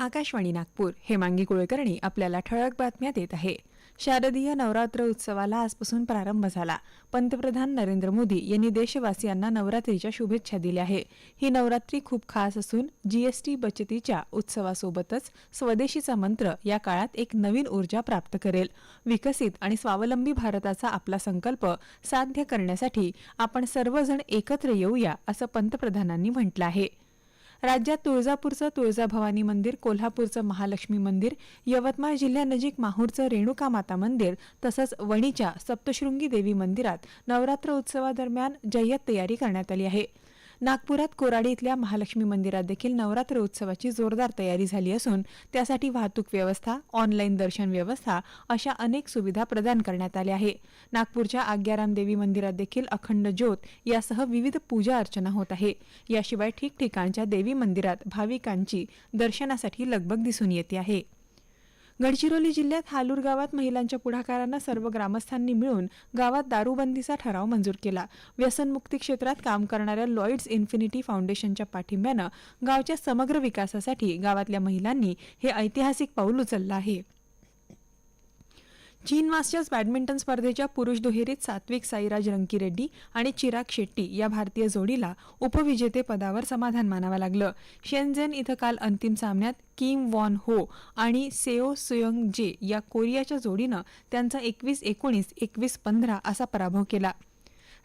आकाशवाणी नागपूर. हेमांगी कुळकर्णी आपल्याला ठळक बातम्या देत आहे. शारदीय नवरात्र उत्सवाला आजपासून प्रारंभ झाला. पंतप्रधान नरेंद्र मोदी यांनी देशवासियांना नवरात्रीच्या शुभेच्छा दिल्या आहे. ही नवरात्री खूप खास असून जीएसटी बचतीच्या उत्सवासोबतच स्वदेशीचा मंत्र या काळात एक नवीन ऊर्जा प्राप्त करेल. विकसित आणि स्वावलंबी भारताचा आपला संकल्प साध्य करण्यासाठी आपण सर्वजण एकत्र येऊया असं पंतप्रधानांनी म्हटलं आहे. राज्यात तुळजापूरचं तुळजाभवानी मंदिर कोल्हापूरचं महालक्ष्मी मंदिर यवतमाळ जिल्ह्यानजीक माहूरचं रेणुका माता मंदिर तसंच वणीच्या सप्तशृंगी देवी मंदिरात नवरात्र उत्सवादरम्यान जय्यत तयारी करण्यात आली आहे. नागपुरात कोराडी इथल्या महालक्ष्मी मंदिरात देखील नवरात्र उत्सवाची जोरदार तयारी झाली असून त्यासाठी वाहतूक व्यवस्था ऑनलाईन दर्शन व्यवस्था अशा अनेक सुविधा प्रदान करण्यात आल्या आहे. नागपूरच्या आग्याराम देवी मंदिरात देखील अखंड ज्योत यासह विविध पूजा अर्चना होत आहे. याशिवाय ठिकठिकाणच्या देवी मंदिरात भाविकांची दर्शनासाठी लगबग दिसून येते आहे. गडचिरोली जिल्ह्यात हालूर गावात महिलांच्या पुढाकारानं सर्व ग्रामस्थांनी मिळून गावात दारूबंदीचा ठराव मंजूर केला. व्यसनमुक्ती क्षेत्रात काम करणाऱ्या लॉईड्स इन्फिनिटी फाउंडेशनच्या पाठिंब्यानं गावच्या समग्र विकासासाठी गावातल्या महिलांनी हे ऐतिहासिक पाऊल उचललं आहे. चीन मास्टर्स बॅडमिंटन स्पर्धेच्या पुरुष दुहेरीत सात्विक साईराज रंकीरेड्डी आणि चिराग शेट्टी या भारतीय जोडीला उपविजेतेपदावर समाधान मानावं लागलं. शेनझेन इथं काल अंतिम सामन्यात किम वॉन हो आणि सेओ सुयंग जे या कोरियाच्या जोडीनं त्यांचा एकवीस एकोणीस एकवीस पंधरा असा पराभव केला.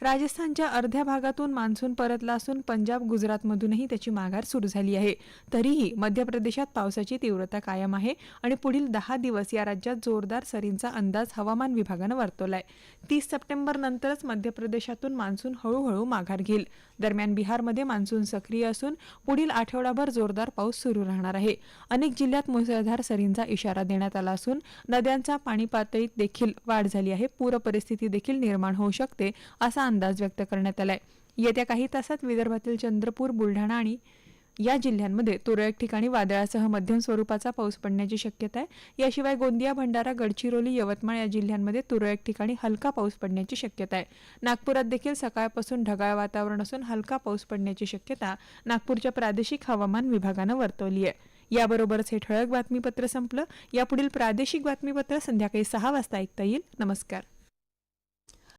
राजस्थानच्या अर्ध्या भागातून मान्सून परतला असून पंजाब गुजरातमधूनही त्याची माघार सुरू झाली आहे. तरीही मध्य प्रदेशात पावसाची तीव्रता कायम आहे आणि पुढील दहा दिवस या राज्यात जोरदार सरींचा अंदाज हवामान विभागानं वर्तवलाय. तीस सप्टेंबर नंतरच मध्य प्रदेशातून मान्सून हळूहळू माघार घेईल. दरम्यान बिहारमध्ये मान्सून सक्रिय असून पुढील आठवडाभर जोरदार पाऊस सुरू राहणार आहे. अनेक जिल्ह्यात मुसळधार सरींचा इशारा देण्यात आला असून नद्यांचा पाणी पातळीत देखील वाढ झाली आहे. पूर परिस्थिती देखील निर्माण होऊ शकते असा असा अंदाज व्यक्त करण्यात आलाय. येत्या काही तासात विदर्भातील चंद्रपूर बुलढाणा आणि या जिल्ह्यांमध्ये तुरळक ठिकाणी वादळासह मध्यम स्वरूपाचा पाऊस पडण्याची शक्यता आहे. याशिवाय गोंदिया भंडारा गडचिरोली यवतमाळ या जिल्ह्यांमध्ये तुरळक ठिकाणी हलका पाऊस पडण्याची शक्यता आहे. नागपुरात देखील सकाळपासून ढगाळ वातावरण असून हलका पाऊस पडण्याची शक्यता नागपूरच्या प्रादेशिक हवामान विभागानं वर्तवली आहे. याबरोबरच हे ठळक बातमीपत्र संपलं. यापुढील प्रादेशिक बातमीपत्र संध्याकाळी सहा वाजता ऐकता येईल. नमस्कार.